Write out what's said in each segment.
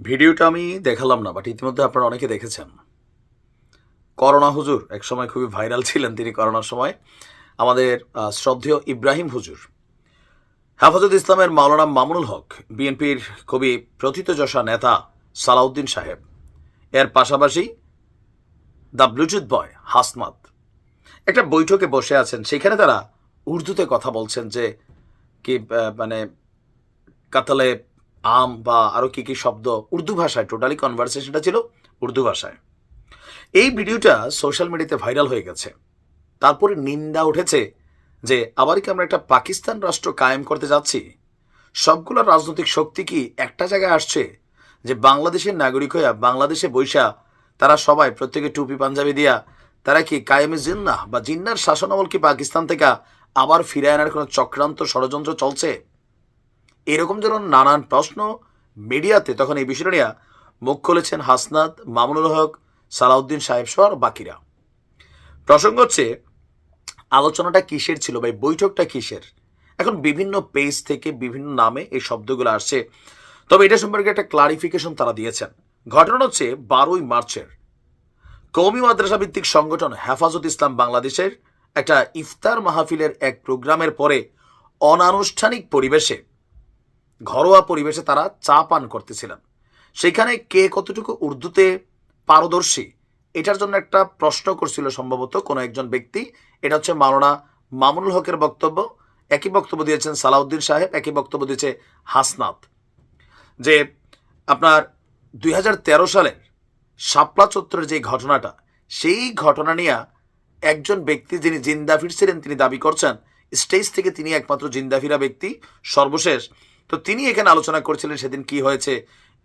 ভিডিওটা আমি দেখালাম না বাট ইতিমধ্যে আপনারা অনেকে দেখেছেন। করোনা হুজুর এক সময় খুবই ভাইরাল ছিলেন তিনি করোনার সময়। আমাদের শ্রদ্ধেয় ইব্রাহিম হুজুর। হেফাজত ইসলামের মাওলানা মামুনুল হক, বিএনপির খুবই প্রথিতযশা নেতা সালাউদ্দিন সাহেব। এর পাশাপাশি দ্য ব্লুটুথ বয় হাসমাত একটা বৈঠকে বসে আছেন, সেখানে তারা উর্দুতে কথা বলছেন যে, কি মানে কাতালে আম বা আরও কী কী শব্দ উর্দু ভাষায় টোটালি কনভারসেশনটা ছিল উর্দু ভাষায়। এই ভিডিওটা সোশ্যাল মিডিয়াতে ভাইরাল হয়ে গেছে। তারপরে নিন্দা উঠেছে যে, আবার কি আমরা একটা পাকিস্তান রাষ্ট্র কায়েম করতে যাচ্ছি? সবগুলো রাজনৈতিক শক্তি কি একটা জায়গায় আসছে? যে বাংলাদেশের নাগরিক হইয়া বাংলাদেশে বৈশা তারা সবাই প্রত্যেকে টুপি, পাঞ্জাবি দিয়া তারা কি কায়েমে জিন্না বা জিন্নার শাসনামল কি পাকিস্তান থেকে আবার ফিরে আনার কোনো চক্রান্ত ষড়যন্ত্র চলছে? এরকম যেন নানান প্রশ্ন মিডিয়াতে তখন এই বিষয়টা নিয়ে মুখ খুলেছেন হাসনাত মামুনুল হক, সালাউদ্দিন সাহেব সহ বাকিরা। প্রসঙ্গ হচ্ছে, আলোচনাটা কিসের ছিল বা বৈঠকটা কিসের? এখন বিভিন্ন পেজ থেকে বিভিন্ন নামে এই শব্দগুলো আসছে। তবে এটা সম্পর্কে একটা ক্লারিফিকেশন তারা দিয়েছেন। ঘটনা হচ্ছে, বারোই মার্চের কৌমি মাদ্রাসা ভিত্তিক সংগঠন হেফাজত ইসলাম বাংলাদেশের একটা ইফতার মাহফিলের এক প্রোগ্রামের পরে অনানুষ্ঠানিক পরিবেশে ঘরোয়া পরিবেশে তারা চা পান করতেছিলেন। সেখানে কে কতটুকু উর্দুতে পারদর্শী, এটার জন্য একটা প্রশ্ন করছিল সম্ভবত কোনো একজন ব্যক্তি। এটা হচ্ছে মাওলানা মামুনুল হকের বক্তব্য। একই বক্তব্য দিয়েছেন সালাউদ্দিন সাহেব, একই বক্তব্য দিয়েছে হাসনাত। যে আপনার দুই হাজার তেরো সালের শাপলা চত্বরের যে ঘটনাটা, সেই ঘটনা নিয়ে একজন ব্যক্তি যিনি জিন্দা ফিরছিলেন, তিনি দাবি করছেন, স্টেজ থেকে তিনি একমাত্র জিন্দা ফিরা ব্যক্তি। সর্বশেষ তো তিনি এখানে আলোচনা করছিলেন সেদিন কি হয়েছে।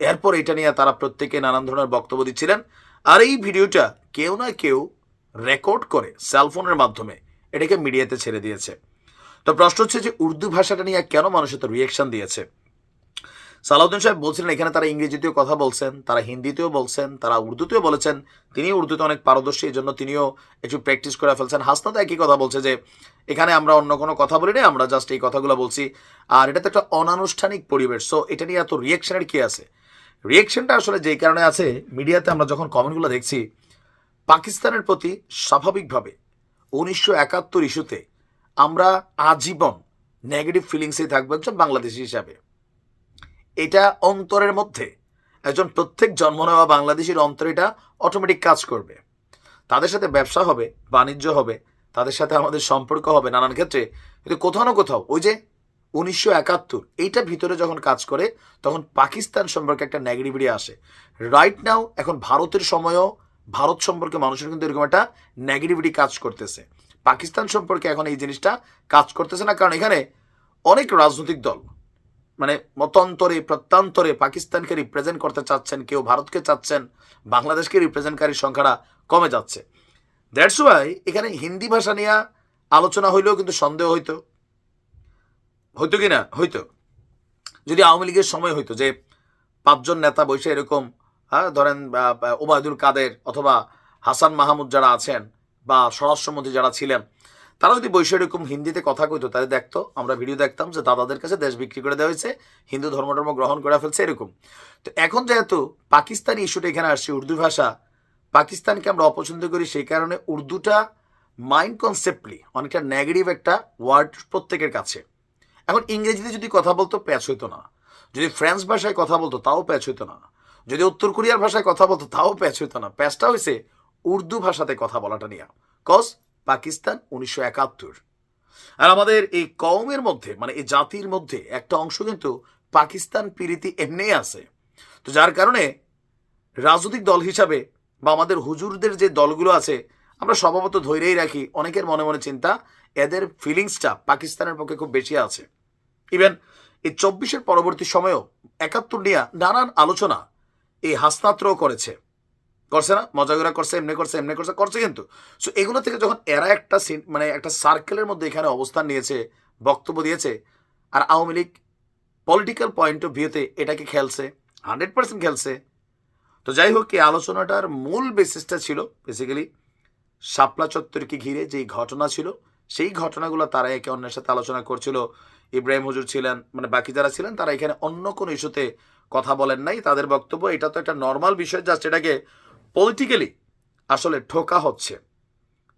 এরপর এটা নিয়ে তারা প্রত্যেকে নানান ধরনের বক্তব্য দিচ্ছিলেন। আর এই ভিডিওটা কেউ না কেউ রেকর্ড করে সেলফোনের মাধ্যমে এটাকে মিডিয়াতে ছেড়ে দিয়েছে। তো প্রশ্ন হচ্ছে যে উর্দু ভাষাটা নিয়ে কেন মানুষ এত রিয়েকশন দিয়েছে? সালাউদ্দিন সাহেব বলছিলেন, এখানে তারা ইংরেজিতেও কথা বলছেন, তারা হিন্দিতেও বলছেন, তারা উর্দুতেও বলেছেন। তিনি উর্দুতে অনেক পারদর্শী, এই জন্য তিনিও একটু প্র্যাকটিস করে ফেলছেন। হাসনাত একই কথা বলছে যে, এখানে আমরা অন্য কোনো কথা বলি না আমরা জাস্ট এই কথাগুলো বলছি। আর এটা তো একটা অনানুষ্ঠানিক পরিবেশ, সো এটা নিয়ে এত রিয়েকশনের কি আছে? রিয়েকশনটা আসলে যেই কারণে আছে, মিডিয়াতে আমরা যখন কমেন্টগুলো দেখছি, পাকিস্তানের প্রতি স্বাভাবিকভাবে উনিশশো একাত্তর ইস্যুতে আমরা আজীবন নেগেটিভ ফিলিংসেই থাকব একজন বাংলাদেশি হিসাবে। এটা অন্তরের মধ্যে। একজন প্রত্যেক জন্ম নেওয়া বাংলাদেশের অন্তরে এটা অটোমেটিক কাজ করবে। তাদের সাথে ব্যবসা হবে, বাণিজ্য হবে, তাদের সাথে আমাদের সম্পর্ক হবে নানান ক্ষেত্রে। কিন্তু কোথাও না কোথাও ওই যে উনিশশো একাত্তর, এইটা ভিতরে যখন কাজ করে, তখন পাকিস্তান সম্পর্কে একটা নেগেটিভিটি আসে। রাইট নাও এখন ভারতের সময়ও, ভারত সম্পর্কে মানুষের কিন্তু এরকম একটা নেগেটিভিটি কাজ করতেছে। পাকিস্তান সম্পর্কে এখন এই জিনিসটা কাজ করতেছে না, কারণ এখানে অনেক রাজনৈতিক দল মানে মতান্তরে, প্রত্যান্তরে পাকিস্তানকে রিপ্রেজেন্ট করতে চাচ্ছেন, কেউ ভারতকে চাচ্ছেন, বাংলাদেশকে রিপ্রেজেন্টকারীর সংখ্যাটা কমে যাচ্ছে। দ্যাটস ওয়াই এখানে হিন্দি ভাষা নিয়ে আলোচনা হইলেও কিন্তু সন্দেহ হইতো। হইতো কি না? হইতো। যদি আওয়ামী লীগের সময় হইতো যে পাঁচজন নেতা বসে এরকম হ্যাঁ ধরেন ওবায়দুল কাদের অথবা হাসান মাহমুদ যারা আছেন বা স্বরাষ্ট্রমন্ত্রী যারা ছিলেন তারা যদি বৈশ্ব এরকম হিন্দিতে কথা কইতো, তাহলে দেখতো, আমরা ভিডিও দেখতাম যে দাদাদের কাছে দেশ বিক্রি করে দেওয়া হয়েছে, হিন্দু ধর্ম ধর্ম গ্রহণ করে ফেলছে এরকম। তো এখন যেহেতু পাকিস্তানি ইস্যুটা এখানে আসছে, উর্দু ভাষা, পাকিস্তানকে আমরা অপছন্দ করি সেই কারণে উর্দুটা মাইন্ড কনসেপ্টলি অনেকটা নেগেটিভ একটা ওয়ার্ড প্রত্যেকের কাছে। এখন ইংরেজিতে যদি কথা বলতো প্যাচ হইতো না। যদি ফ্রেঞ্চ ভাষায় কথা বলতো, তাও প্যাচ হইতো না। যদি উত্তর কোরিয়ার ভাষায় কথা বলতো, তাও প্যাচ হইতো না। প্যাচটা হয়েছে উর্দু ভাষাতে কথা বলাটা নিয়ে। কজ পাকিস্তান উনিশশো একাত্তর। আর আমাদের এই কওমের মধ্যে মানে এই জাতির মধ্যে একটা অংশ কিন্তু পাকিস্তান পীড়িতি এমনিই আছে। তো যার কারণে রাজনৈতিক দল হিসাবে বা আমাদের হুজুরদের যে দলগুলো আছে, আমরা স্বভাবত ধৈর্যই রাখি, অনেকের মনে মনে চিন্তা, এদের ফিলিংসটা পাকিস্তানের পক্ষে খুব বেশি আছে। ইভেন এই চব্বিশের পরবর্তী সময়েও একাত্তর নিয়ে নানান আলোচনা এই হাসনাত্রও করেছে। করছে না মজাগুলা করছে, এমনি করছে এমনি করছে করছে কিন্তু। সো এগুলো থেকে যখন এরা একটা মানে একটা সার্কেলের মধ্যে এখানে অবস্থান নিয়েছে, বক্তব্য দিয়েছে, আর Awami League political point of ভিউতে এটাকে খেলছে হান্ড্রেড পার্সেন্ট খেলছে, তো যাই হোক, এই আলোচনাটার মূল বেসিসটা ছিল বেসিক্যালি শাপলা চত্বরকে ঘিরে যেই ঘটনা ছিল, সেই ঘটনাগুলো তারা একে অন্যের সাথে আলোচনা করছিল। ইব্রাহিম হুজুর ছিলেন মানে বাকি যারা ছিলেন, তারা এখানে অন্য কোনো ইস্যুতে কথা বলেন নাই, তাদের বক্তব্য, এটা তো একটা নর্মাল বিষয় জাস্ট এটাকে পলিটিক্যালি আসলে ঠোকা হচ্ছে।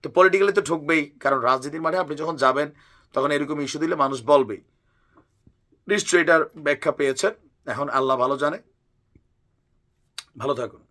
তো পলিটিক্যালি তো ঠকবেই, কারণ রাজনীতির মাঠে আপনি যখন যাবেন, তখন এরকম ইস্যু দিলে মানুষ বলবেই। নিশ্চয়ই এটার ব্যাখ্যা পেয়েছেন। এখন আল্লাহ ভালো জানে। ভালো থাকুন।